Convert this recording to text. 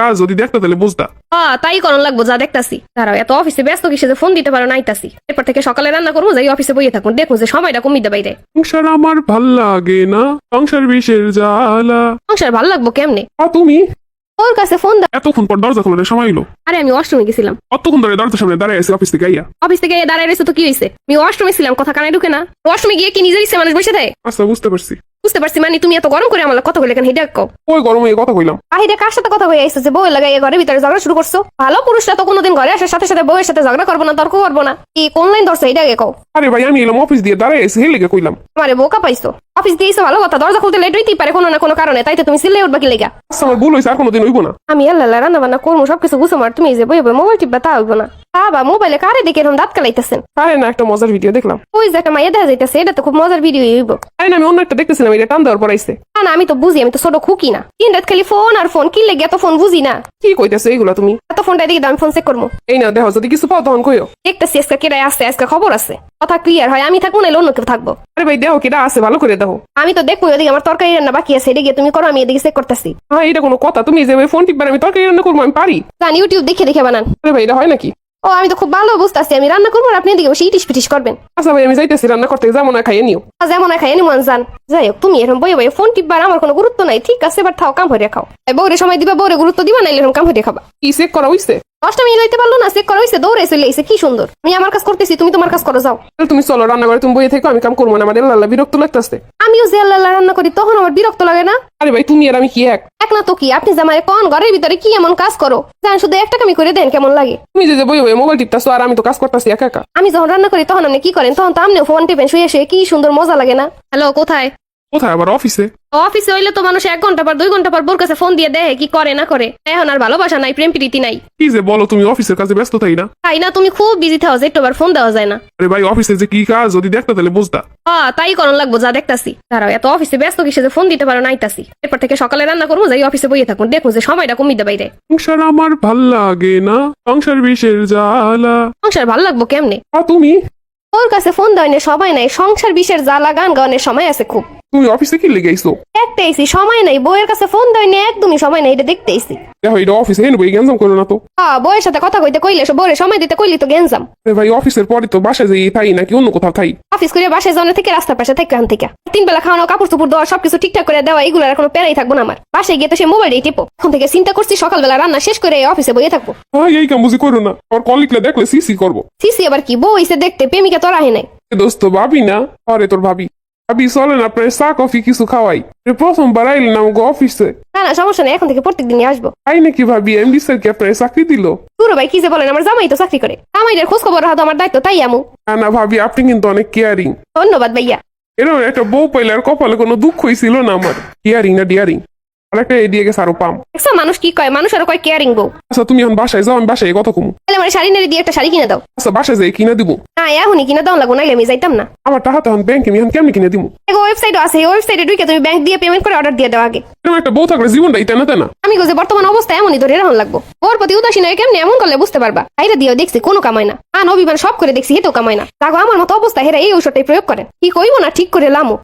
কাজ যদি দেখতে তাহলে বুঝতা। হ্যাঁ তাই করণ লাগবো যা দেখতাছি। দাঁড়াও এত অফিসে ব্যস্ত কিসে যে ফোন দিতে পারো নাইতাছি এরপর থেকে সকালে রান্না করব যাই অফিসে বইয়ে থাকুন। দেখুন যে সময়টা কমিয়ে দেবে বাইরে। সংসার আমার ভালো লাগে না সংসার বিষের জ্বালা। সংসার ভালো লাগবো কেমনে? আ তুমি? ওর কাছে ফোন দা এতক্ষণ পর দরজা খোলার সময় হলো আরে আমি ওয়াশরুমে গেছিলাম। কতক্ষণ ধরে দরজার সামনে দাঁড়ায় আছে অফিস থেকে আইয়া। অফিস থেকে দাঁড়ায় রয়েছে তো কি হয়েছে আমি ওয়াশরুমে ছিলাম কথা কানে ঢুকে না। ওয়াশরুমে গিয়ে কি নিজের ইচ্ছে মানুষ বসে থাকে? আচ্ছা বুঝতে পারছি। বুঝতে পারছি মানে তুমি এত গরম করে আমার কথা বলে কেন? হেডে কও। ওই গরমে কথা কইলাম। বাহিরে কার সাথে কথা হয়ে আইসো যে বউ লাগাই ঘরের ভিতরে ঝগড়া শুরু করছ। ভালো পুরুষরা তো কোনোদিন ঘরে আসার সাথে সাথে বউয়ের সাথে ঝগড়া করব না তর্ক করব না। কি কোন লাইন ধরছো? এটা আগে কও। আরে ভাই আমি এলাম অফিস দিয়ে দাঁড়ায় আছি হেলে কইলাম। আমারে বোকা পাইছো। অফিস দিয়েছ ভালো কথা। দরজা খুলতে লেট হইতেই পারে কোনো না কোনো কারণে। তাই তো তুমি সিলে উঠবা কি লেগা? আচ্ছা আমার ভুল হয়েছে আর কোনোদিন হইব না। আমি আল্লাহ রান্না বান্না করব সবকিছু গুছো মার। তুমি যে বই বই মোবাইল টিপবা তা হইব না। তা বা মোবাইলে কারে দেখে এরকম দাঁত কালাইতেছেন? আরে না একটা মজার ভিডিও দেখলাম। ওই যে একটা মাইয়া দেখা যাইতেছে এটা তো খুব মজার ভিডিও হইব। আরে না আমি অন্য একটা দেখতেছিলাম এটা টান দেওয়ার পর আইছে। না না আমি তো বুঝি আমি তো ছোট খুকি না। তিন রাত খালি ফোন আর ফোন কি লেগে এত ফোন বুঝি না? কি কইতেছে এইগুলা তুমি? এত ফোনটা দাও, আমি ফোন চেক করব এই না দেখো যদি কিছু পাও তখন কইও। দেখতেছি আজকে কেডায় আসছে আজকে খবর আছে। কথা ক্লিয়ার হয় আমি থাকব না অন্য কেউ থাকব। আরে ভাই দেখো কিটা আছে ভালো করে দেখো। আমি তো দেখব ওদিকে আমার তরকারি রান্না বাকি আছে এটা গিয়ে তুমি করো আমি এদিকে চেক করতেছি। হ্যাঁ এটা কোনো কথা তুমি যে ফোন টিপবার আমি তরকারি রান্না করব আমি পারি। জান ইউটিউব দেখে দেখে বানান। আরে ভাই এটা হয় নাকি? ও আমি তো খুব ভালো বুঝতেছি। আমি রান্না করব আর আপনি এদিকে বসে ইটিস পিটিস করবেন। আচ্ছা ভাই আমি যাইতেছি রান্না করতে যেমন না খাইয়ে নিও। যেমন এমন খাইয়ে নিও জান যাই হোক তুমি এরকম বই বই ফোন টিপবার আমার কোনো গুরুত্ব নাই। ঠিক আছে এবার থাও কাম হয়ে খাও। এই বউরে সময় দিবা বউরে গুরুত্ব দিবা নাইলে এরকম কাম হয়ে খাবা। কি চেক করা হইছে? দশটা মিনিট হইতে পারল না চেক করা হয়েছে দৌড়ে চলে এসে কি সুন্দর। আমি আমার কাজ করতেছি তুমি তোমার কাজ করো যাও। তুমি চলো রান্না করে তুমি বইয়ে থেকে আমি কাম করব না আমার এল্লা বিরক্ত লাগতেছে। আমিও যে আল্লাহ আল্লাহ রান্না করি তখন আমার বিরক্ত লাগে না। আরে ভাই তুমি আর আমি কি এক? এক না তো কি? আপনি জামাই কোন ঘরের ভিতরে কি এমন কাজ করো? জান শুধু একটা কামি করে দেন কেমন লাগে? তুমি যে বই বই মোবাইল টিপতাছো আর আমি তো কাজ করতেছি একা একা। আমি যখন রান্না করি তখন আপনি কি করেন? তখন তো আপনিও ফোন টিপেন শুয়ে শুয়ে কি সুন্দর মজা লাগে না। হ্যালো কোথায়? কোথায়? আবার অফিসে অফিসে হইলে তো মানুষ এক ঘণ্টা পর দুই ঘণ্টা পর বোর কাছে ফোন দিয়ে দেয় কি করে না করে। এখন আর ভালোবাসা নাই প্রেম প্রীতি নাই। কি যে বলো তুমি অফিসের কাজে ব্যস্ত তাই না? তাই না তুমি খুব বিজি থাও যে একটু বার ফোন দেওয়া যায় না। আরে ভাই অফিসে যে কি কাজ যদি দেখতে তাহলে বুঝতা। হ্যাঁ তাই করণ লাগবো যা দেখতাছি। দাঁড়াও এত অফিসে ব্যস্ত কিসে যে ফোন দিতে পারো নাইতাছি এরপর থেকে সকালে রান্না করব যাই অফিসে বইয়ে থাকুন দেখুন যে সময়টা কমিয়ে দেবে বাইরে। সংসার আমার ভালো লাগে না সংসার বিষের জ্বালা। সংসার ভালো লাগবো কেমনে? আ তুমি? ওর কাছে ফোন দেওয়ার সময় নাই সংসার বিষের জ্বালা গান গানের সময় আছে খুব। তুমি অফিসে কি লেগে আইছো দেখতে আইসি সময় নাই বউয়ের কাছে ফোন দেওয়ার একদমই সময় নাই এটা দেখতে আইসি দেখো এটা অফিসে হেন বই গ্যাঞ্জাম করো না তো। হ্যাঁ বউয়ের সাথে কথা কইতে কইলে সে বউয়ের সময় দিতে কইলি তো গেঞ্জাম। আরে ভাই অফিসের পরে তো বাসায় যাই থাই নাকি অন্য কোথাও থাই? অফিস করে বাসায় যাওয়ার থেকে রাস্তার পাশে থেকে এখান থেকে। তিন বেলা খাওয়ানো কাপড় চোপড় দেওয়া সবকিছু ঠিকঠাক করে দেওয়া এগুলো আর কোনো প্যারাই থাকব না আমার। বাসায় গিয়ে তো সে মোবাইলেই টিপো। এখন থেকে চিন্তা করছি সকালবেলা রান্না শেষ করে অফিসে বইয়ে থাকব। হ্যাঁ এই কাম বুঝি করো না। আর কলিগলা দেখলে সিসি করব। সিসি আবার কি? বউ এসে দেখতে প্রেমিকা তোর আহে নাই। দোস্ত ভাবি না? আরে তোর ভাবি। ভাবি চলেন আপনার চা কফি কিছু খাওয়াই প্রথমবার আইলেন আমাকে অফিসে না না সমস্যা নেই এখন থেকে প্রত্যেক দিনই আসব। তাই নাকি ভাবি এমডি স্যার কি আপনার চাকরি দিল পুরো ভাই কি যে বলেন আমার জামাই তো চাকরি করে। জামাইদের খোঁজ খবর রাখা তো আমার দায়িত্ব তাই আমু। না না ভাবি আপনি কিন্তু অনেক কেয়ারিং ধন্যবাদ ভাইয়া। এরকম একটা বউ পাইলে আর কপালে কোনো দুঃখই ছিল না আমার। কেয়ারিং না ডিয়ারিং আর একটা এদিকে গেছে আরও পাম। দেখছ মানুষ কি কয়? মানুষ আর কয় কেয়ারিং বউ? আচ্ছা তুমি এখন বাসায় যাও আমি বাসায় কত কমু। তাহলে আমার শাড়ি নাড়ি দিয়ে একটা শাড়ি কিনে দাও। আচ্ছা বাসায় যাই কিনে দিব। না এখনই কিনে দাও লাগবো নাইলে আমি যাইতাম না। আমার টাকা তো এখন ব্যাংকে আমি এখন কেমনি কিনে দিব? এগো ওয়েবসাইটও আছে এই ওয়েবসাইটে ঢুকে তুমি ব্যাংক দিয়ে পেমেন্ট করে অর্ডার দিয়ে দাও আগে। এরকম একটা বউ থাকলে জীবনটা এটা না তাই না আমি গো বর্তমান অবস্থা এমনই ধরে রাখুন লাগবো। ওর প্রতি উদাসীন হয়ে কেমনি এমন করলে বুঝতে পারবা? হাইরা দিয়েও দেখছি কোনো কামাই না। আন অভিমান সব করে দেখছি হেতেও কামায় না। দেখো আমার মতো অবস্থা হেরা এই ঔষধটাই প্রয়োগ করেন কি কইব না ঠিক করে লামো।